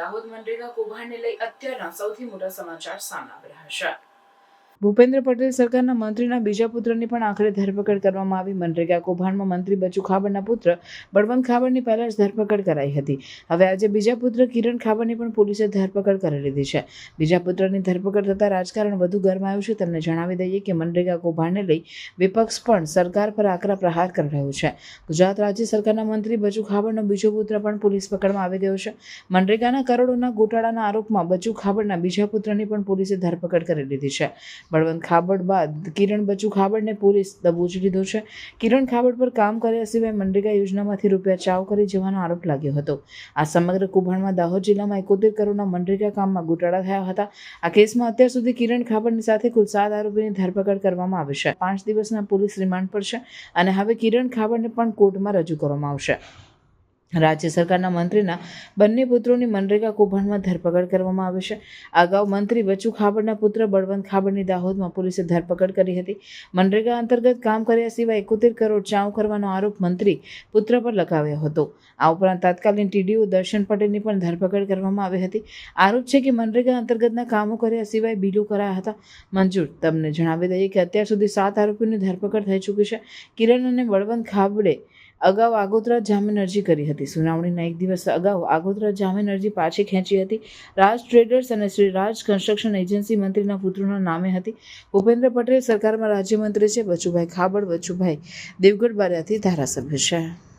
દાહોદ મનરેગા કૌભાંડને લઈ અત્યારના સૌથી મોટા સમાચાર સામે આવી રહ્યા છે. ભૂપેન્દ્ર પટેલ સરકારના મંત્રીના બીજા પુત્રની પણ આખરે ધરપકડ કરવામાં આવી. મનરેગા કૌભાંડમાં મંત્રી બચુ ખાબડના પુત્ર બળવંત ખાબડની પહેલા જ ધરપકડ કરાઈ હતી. હવે આજે બીજા પુત્ર કિરણ ખાબડની પણ પોલીસે ધરપકડ કરી લીધી છે. બીજા પુત્રની ધરપકડ થતાં રાજકારણ વધુ ગરમાયું છે. તમને જણાવી દઈએ કે મનરેગા કૌભાંડને લઈ વિપક્ષ પણ સરકાર પર આકરા પ્રહાર કરી રહ્યું છે. ગુજરાત રાજ્ય સરકારના મંત્રી બચુ ખાબડનો બીજો પુત્ર પણ પોલીસ પકડમાં આવી ગયો છે. મનરેગાના કરોડોના ગોટાળાના આરોપમાં બચુ ખાબડના બીજા પુત્રની પણ પોલીસે ધરપકડ કરી લીધી છે. બળવંત ખાબડ બાદ કિરણ બચુ ખાબડને પોલીસ દબોચી લીધો છે. કિરણ ખાબડ પર કામ કર્યા સિવાય મનરેગા યોજનામાંથી રૂપિયા ચાવ કરી જવાનો આરોપ લાગ્યો હતો. આ સમગ્ર કૌભાંડમાં દાહોદ જિલ્લામાં એકોતેર કરોડના મનરેગા કામમાં ગોટાળા થયા હતા. આ કેસમાં અત્યાર સુધી કિરણ ખાબડની સાથે કુલ સાત આરોપીની ધરપકડ કરવામાં આવી છે. પાંચ દિવસના પોલીસ રિમાન્ડ પર છે અને હવે કિરણ ખાબડને પણ કોર્ટમાં રજૂ કરવામાં આવશે. રાજ્ય સરકારના મંત્રીના બંને પુત્રોની મનરેગા કૌભાંડમાં ધરપકડ કરવામાં આવી છે. અગાઉ મંત્રી બચુ ખાબડના પુત્ર બળવંત ખાબડની દાહોદમાં પોલીસે ધરપકડ કરી હતી. મનરેગા અંતર્ગત કામ કર્યા સિવાય એકોતેર કરોડ ચાવ કરવાનો આરોપ મંત્રી પુત્ર પર લગાવ્યો હતો. આ ઉપરાંત તાત્કાલિન ટીડીઓ દર્શન પટેલની પણ ધરપકડ કરવામાં આવી હતી. આરોપ છે કે મનરેગા અંતર્ગતના કામો કર્યા સિવાય બીલો કરાયા હતા. મંજૂર, તમને જણાવી દઈએ કે અત્યાર સુધી સાત આરોપીની ધરપકડ થઈ ચૂકી છે. કિરણ અને બળવંત ખાબડે અગાઉ આગોતરા જામીન અરજી કરી હતી. સુનાવણીના એક દિવસ અગાઉ આગોતરા જામીન અરજી પાછી ખેંચી હતી. રાજ ટ્રેડર્સ અને શ્રી રાજ કન્સ્ટ્રક્શન એજન્સી મંત્રીના પુત્રોના નામે હતી. ભૂપેન્દ્ર પટેલ સરકારમાં રાજ્યમંત્રી છે. બચુભાઈ ખાબડ બચુભાઈ દેવગઢ બારિયાથી ધારાસભ્ય છે.